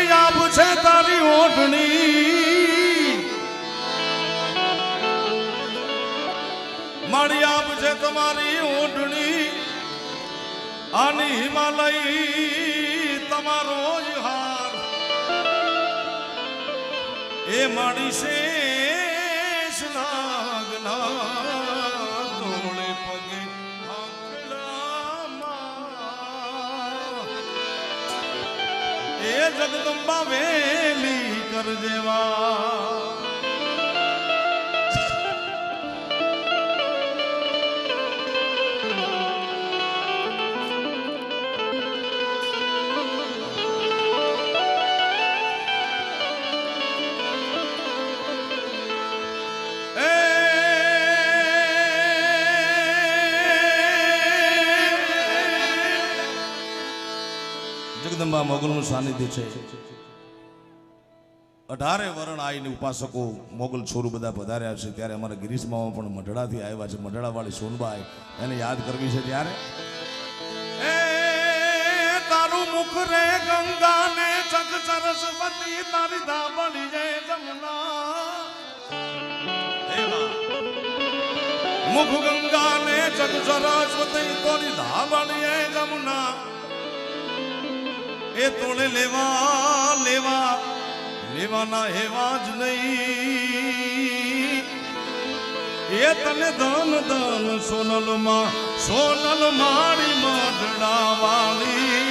મારી આબ છે તારી ઓઢણી મારી આબ છે તમારી ઓઢણી આની હિમાલય તમારો જ હાર. એ મારી શેષ નાગના જગદંબા વેલી કર જગદંબા મોગલનું સાનિધ્ય છે. અઢારે વર્ણ આવીને ઉપાસકો મોગલ છોરું બધા પધાર્યા છે. ત્યારે અમારા ગિરીશમાં પણ મઢડાથી આવ્યા છે. મઢડાવાળી સોનબાઈ એને યાદ કરવી છે ત્યારે? તારું મુખ રે ગંગા ને જગ સરસ્વતી, તારી ધાબળી રે જમુના. મુખ ગંગા ને જગ સરસ્વતી, તારી ધાબળી રે જમના. એ તોડે લેવા લેવા, લેવાના હેવા જ નહીં. એ તને ધન ધન સોનલમાં, સોનલ મારી મઢડા વાળી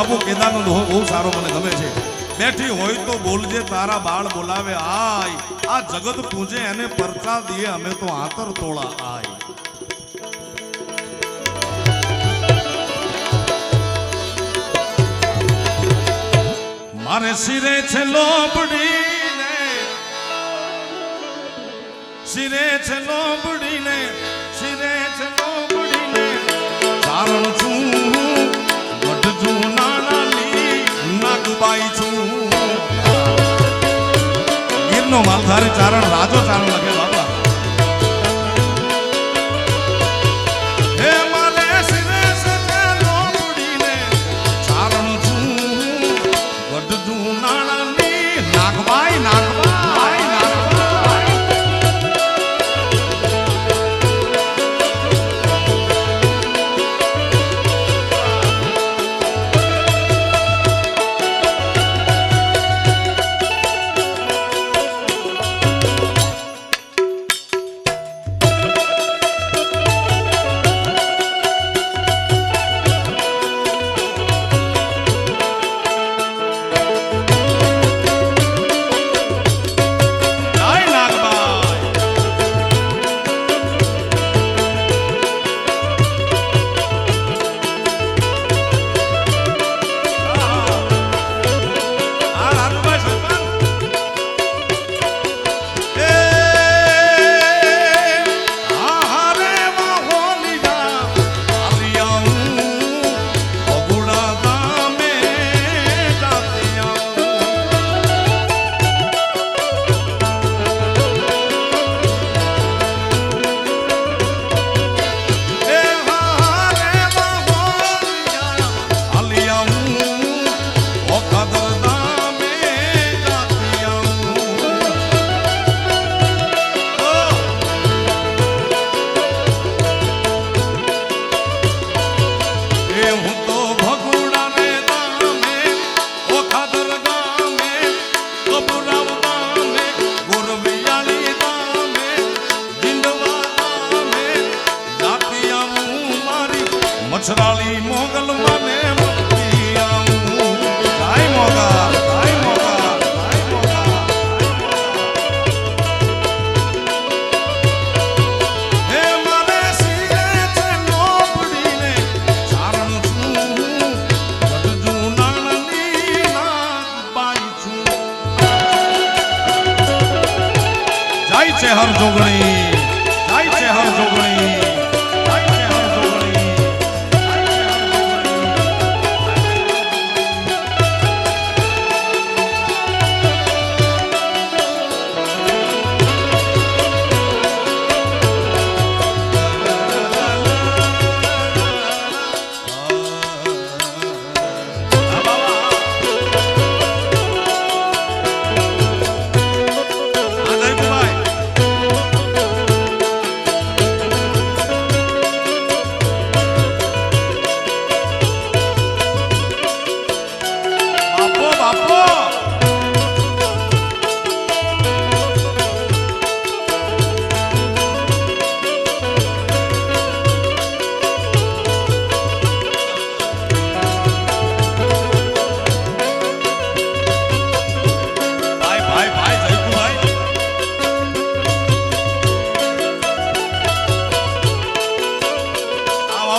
બાબુ કેદારનો દોહો બહુ સારો મને ગમે છે. બેઠી હોય તો બોલજે, તારા બાળ બોલાવે, આય. આ જગત પૂજે, એને પરચા દઈએ, અમે તો આતર તોળા, આય. મારે શિરે છે લોબડી શિરે છે લોબડીને, શિરે છે લોબડીને કારણ છું માલધારી ચારણ રાજો ચારણ લખેલો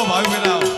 મિલાવો ભાવી મિલાવો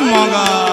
મોગા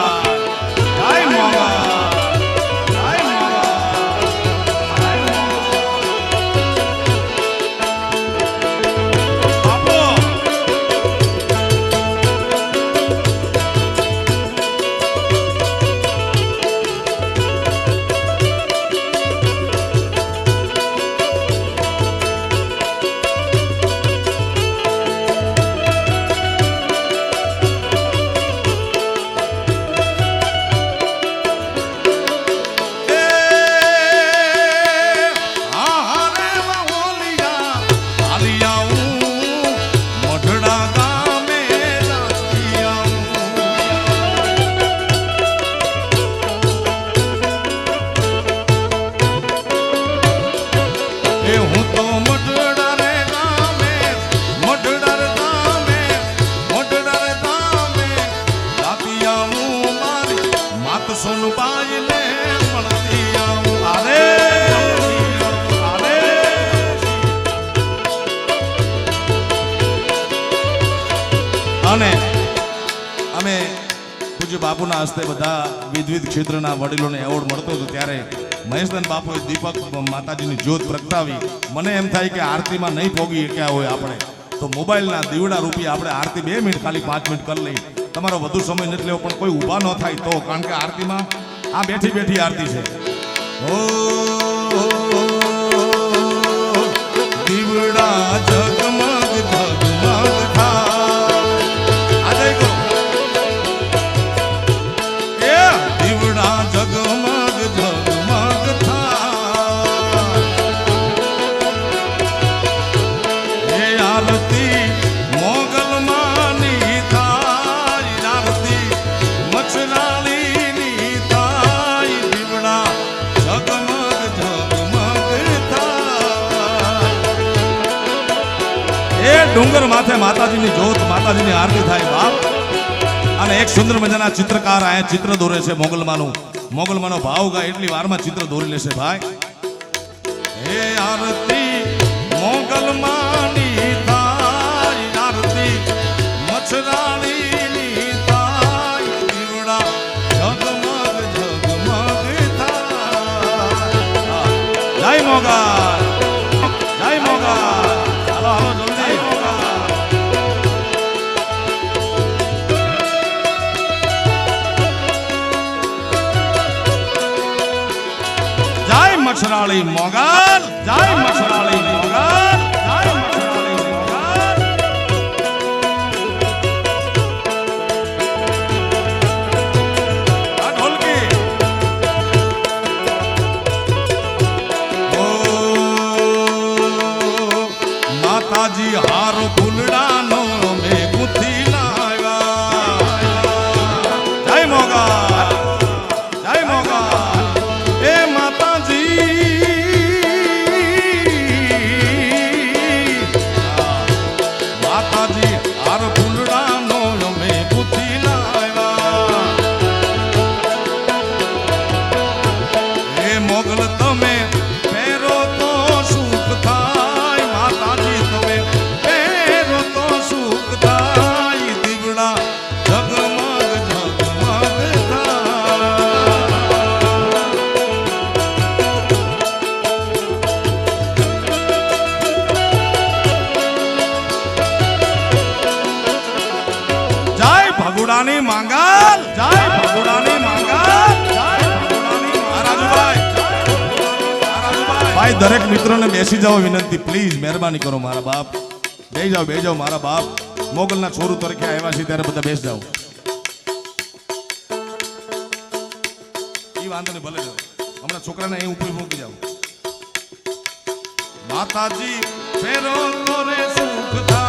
ક્ષેત્રના વડીલોને એવોર્ડ મળતો હતો ત્યારે મહેશદાન બાપુએ દીપક માતાજીની જ્યોત પ્રગટાવી. મને એમ થાય કે આરતીમાં નહીં ભોગી શક્યા હોય આપણે. તો મોબાઈલના દીવડા રૂપી આપણે આરતી બે મિનિટ ખાલી પાંચ મિનિટ કરી લઈ તમારો વધુ સમય નથી લેવો, પણ કોઈ ઊભા ન થાય તો, કારણ કે આરતીમાં આ બેઠી બેઠી આરતી છે. દીવડા માથે માતાજીની જોત, માતાજીની આરતી થાય, બાપ. અને એક સુંદર મજાના ચિત્રકાર આયા, ચિત્ર દોરે છે મોગલમાનું. મોગલમાનો ભાવ ગાય, એટલી વારમાં ચિત્ર દોરી લેશે, ભાઈ. હે આરતી, મોગલમાની આરતી. જય મોગલ મછરાળી મોગલ. જય ભાઈ, દરેક મિત્રોને બેસી જાઓ વિનંતી. પ્લીઝ મહેરબાની કરો મારા બાપ. બે જાઓ બે જાઓ મારા બાપ. મોગલના છોરું તરીકે આવ્યા છે ત્યારે બધા બેસ જાઓ. એ વાંધો નહીં, ભલે જાઓ હમણાં છોકરાને અહીં ઉપર મૂકી જાઓ. માતાજી ફેરો સુખ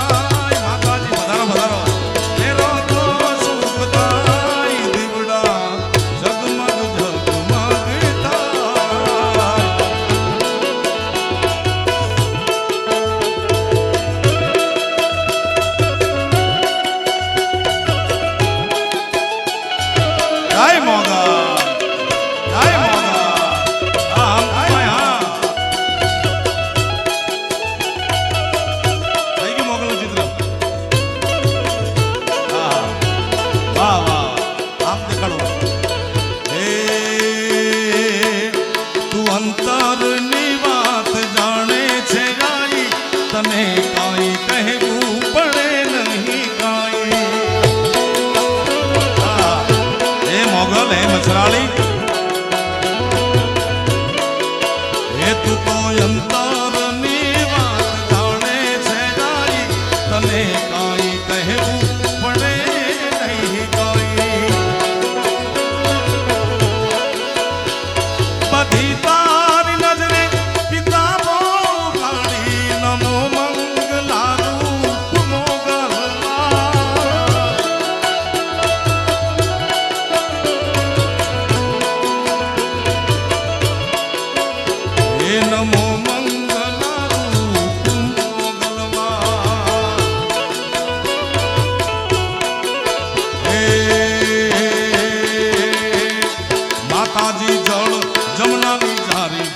કાજી જળ જમનાની ધારી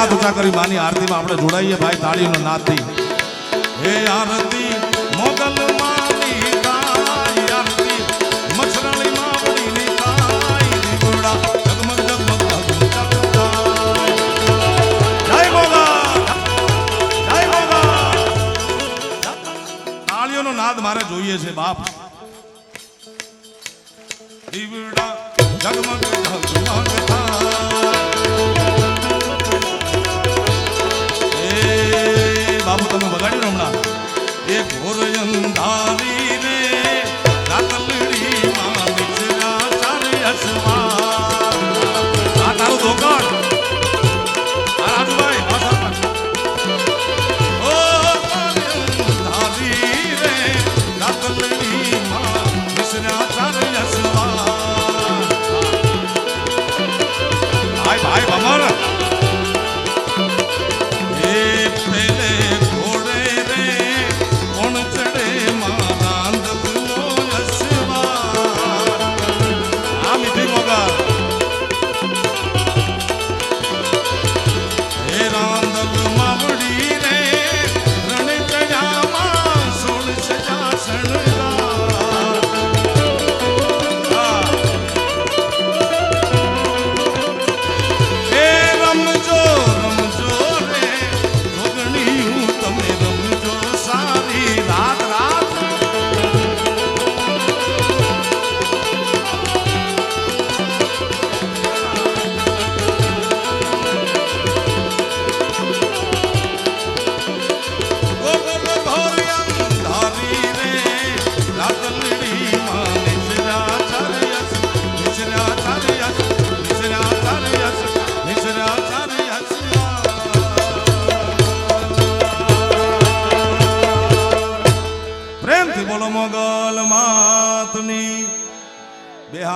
હાથ ઊંચા કરી માની આરતીમાં આપણે જોડાઈએ ભાઈ તાળીનો નાથી હે આરતી, મોગલ નાદ મારે જોઈએ છે, બાપ. દીવડા જગમગ જગમગ இருந்தாரே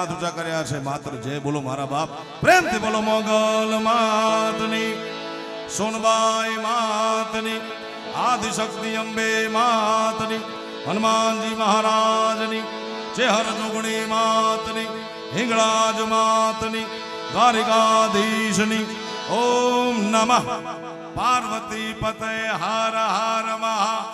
હાથ ઊંચા કર્યા છે. માત્ર જય બોલો મારા બાપ, પ્રેમથી બોલો, મોગલ માતની, સોનબાઈ માતની, આદિશક્તિ અંબે માતની, હનુમાનજી મહારાજની, ચેહર જોગણી માતની, હિંગળાજ માતની, દ્વારિકાધીશની, ઓમ નમઃ. પાર્વતી પતે હર હર મહા